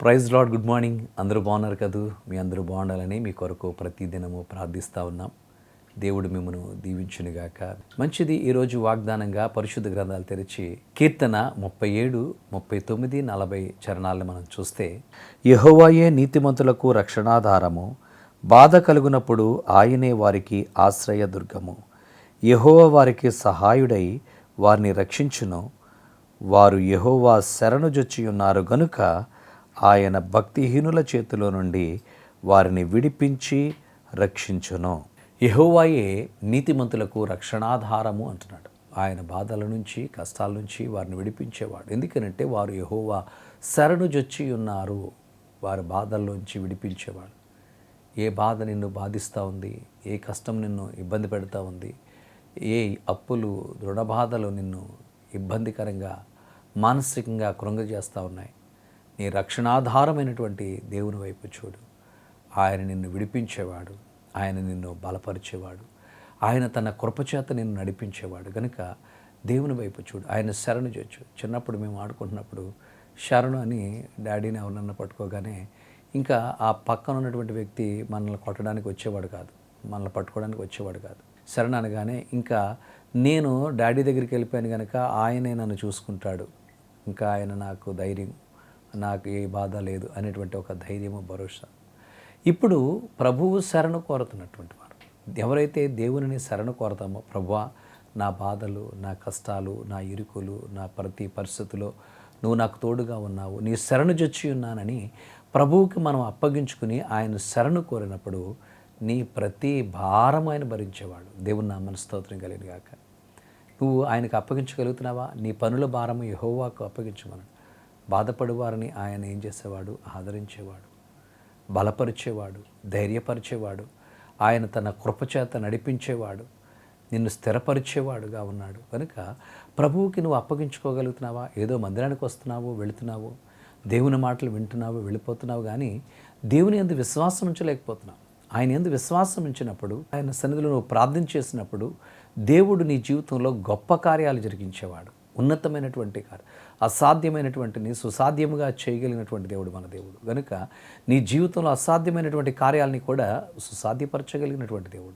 Praise lord good morning. అందరూ బాగున్నారు కదూ? మీ అందరూ బాగుండాలని మీ కొరకు ప్రతిదినము ప్రార్థిస్తూ ఉన్నాం. దేవుడు మిమ్మను దీవించునుగాక. మంచిది ఈరోజు వాగ్దానంగా పరిశుద్ధ గ్రంథాలు తెరిచి కీర్తన ముప్పై ఏడు ముప్పై తొమ్మిది నలభై చరణాలను మనం చూస్తే యహోవాయే నీతిమంతులకు రక్షణాధారము బాధ కలుగునప్పుడు ఆయనే వారికి ఆశ్రయ దుర్గము యహోవ వారికి సహాయుడై వారిని రక్షించును. వారు యహోవా శరణుజొచ్చి ఉన్నారు గనుక ఆయన భక్తిహీనుల చేతిలో నుండి వారిని విడిపించి రక్షించును. యహోవాయే నీతిమంతులకు రక్షణాధారము అంటున్నాడు. ఆయన బాధల నుంచి కష్టాల నుంచి వారిని విడిపించేవాడు. ఎందుకనంటే వారు యహోవా శరణుజొచ్చి ఉన్నారు. వారి బాధల్లోంచి విడిపించేవాడు. ఏ బాధ నిన్ను బాధిస్తూ ఉంది? ఏ కష్టం నిన్ను ఇబ్బంది పెడతా ఉంది? ఏ అప్పులు దృఢబాధలు నిన్ను ఇబ్బందికరంగా మానసికంగా కృంగజేస్తూ ఉన్నాయి? నీ రక్షణాధారమైనటువంటి దేవుని వైపు చూడు. ఆయన నిన్ను విడిపించేవాడు. ఆయన నిన్ను బలపరిచేవాడు. ఆయన తన కృపచేత నిన్ను నడిపించేవాడు. కనుక దేవుని వైపు చూడు. ఆయన శరణు చేయొచ్చు చిన్నప్పుడు మేము ఆడుకుంటున్నప్పుడు శరణు అని డాడీని ఎవరన్నా పట్టుకోగానే ఇంకా ఆ పక్కన ఉన్నటువంటి వ్యక్తి మనల్ని కొట్టడానికి వచ్చేవాడు కాదు. మనల్ని పట్టుకోవడానికి వచ్చేవాడు కాదు. శరణ్ అనగానే ఇంకా నేను డాడీ దగ్గరికి వెళ్ళిపోయాను కనుక ఆయనే నన్ను చూసుకుంటాడు. ఇంకా ఆయన నాకు ధైర్యం. నాకు ఏ బాధ లేదు అనేటువంటి ఒక ధైర్యము భరోసా. ఇప్పుడు ప్రభువు శరణు కోరుతున్నటువంటి వారు. ఎవరైతే దేవునిని శరణు కోరతామో ప్రభువా నా బాధలు నా కష్టాలు నా ఇరుకులు నా ప్రతి పరిస్థితిలో నువ్వు నాకు తోడుగా ఉన్నావు నీ శరణు చొచ్చి ఉన్నానని ప్రభువుకి మనం అప్పగించుకుని ఆయన శరణు కోరినప్పుడు నీ ప్రతి భారం ఆయన భరించేవాడు. దేవుని నా మనస్తోత్రం కలిగినగాక నువ్వు ఆయనకు అప్పగించగలుగుతున్నావా? నీ పనుల భారము యహోవాకు అప్పగించమన్నాడు. బాధపడేవారిని ఆయన ఏం చేసేవాడు? ఆదరించేవాడు. బలపరిచేవాడు. ధైర్యపరిచేవాడు. ఆయన తన కృపచేత నడిపించేవాడు. నిన్ను స్థిరపరిచేవాడుగా ఉన్నాడు. కనుక ప్రభువుకి నువ్వు అప్పగించుకోగలుగుతున్నావా? ఏదో మందిరానికి వస్తున్నావు? వెళుతున్నావు? దేవుని మాటలు వింటున్నావు? వెళ్ళిపోతున్నావు? కానీ దేవుని ఎందు విశ్వాసం ఉంచలేకపోతున్నావు. ఆయన ఎందు విశ్వాసం ఉంచినప్పుడు ఆయన సన్నిధిలో నువ్వు ప్రార్థన చేసినప్పుడు దేవుడు నీ జీవితంలో గొప్ప కార్యాలు జరిగించేవాడు. ఉన్నతమైనటువంటి కార్యం అసాధ్యమైనటువంటిని సుసాధ్యముగా చేయగలిగినటువంటి దేవుడు మన దేవుడు. కనుక నీ జీవితంలో అసాధ్యమైనటువంటి కార్యాలని కూడా సుసాధ్యపరచగలిగినటువంటి దేవుడు.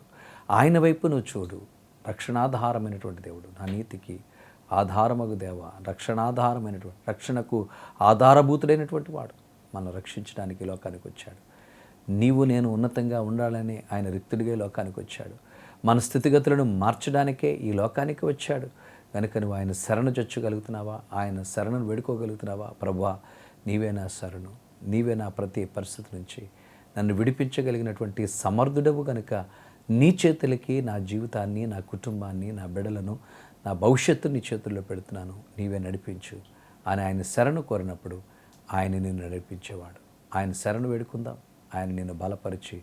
ఆయన వైపు నువ్వు చూడు. రక్షణాధారమైనటువంటి దేవుడు. నా నీతికి ఆధారమగు దేవ. రక్షణాధారమైనటువంటి రక్షణకు ఆధారభూతుడైనటువంటి వాడు మనం రక్షించడానికి లోకానికి వచ్చాడు. నీవు నేను ఉన్నతంగా ఉండాలని ఆయన రిక్తుడిగా లోకానికి వచ్చాడు. మన స్థితిగతులను మార్చడానికే ఈ లోకానికి వచ్చాడు. కనుక నువ్వు ఆయన శరణు చొచ్చగలుగుతున్నావా ఆయన శరణను వేడుకోగలుగుతున్నావా? ప్రభా నీవే నా శరణు. నీవే నా ప్రతి పరిస్థితి నుంచి నన్ను విడిపించగలిగినటువంటి సమర్థుడవు కనుక నీ చేతులకి నా జీవితాన్ని నా కుటుంబాన్ని నా బిడలను నా భవిష్యత్తు నీ చేతుల్లో పెడుతున్నాను. నీవే నడిపించు. అని ఆయన శరణు కోరినప్పుడు ఆయన నిన్ను నడిపించేవాడు. ఆయన శరణు వేడుకుందాం. ఆయన నిన్ను బలపరిచి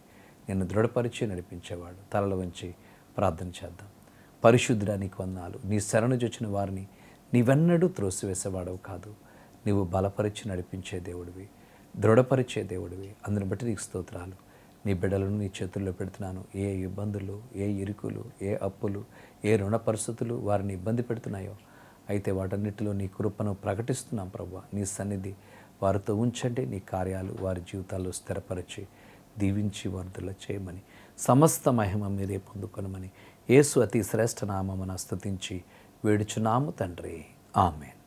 నిన్ను దృఢపరిచి నడిపించేవాడు. తలలు వంచి ప్రార్థన చేద్దాం. పరిశుద్ధుడా వందాలు నీ శరణు చొచ్చిన వారిని నీవెన్నడూ త్రోసివేసేవాడవు కాదు. నీవు బలపరిచి నడిపించే దేవుడివి దృఢపరిచే దేవుడివి. అందుని బట్టి నీకు స్తోత్రాలు. నీ బిడ్డలను నీ చేతుల్లో పెడుతున్నాను. ఏ ఇబ్బందులు ఏ ఇరుకులు ఏ అప్పులు ఏ రుణ పరిస్థితులు వారిని ఇబ్బంది పెడుతున్నాయో అయితే వాటన్నిటిలో నీ కృపను ప్రకటిస్తున్నాం ప్రభు నీ సన్నిధి వారితో ఉంచండి. నీ కార్యాలు వారి జీవితాల్లో స్థిరపరిచి దీవించి వర్ధుల చేయమని సమస్త మహిమ మీరే పొందుకొనమని యేసు అతి శ్రేష్ఠ నామమున స్థుతించి వేడుచున్నాము తండ్రి. ఆమెన్.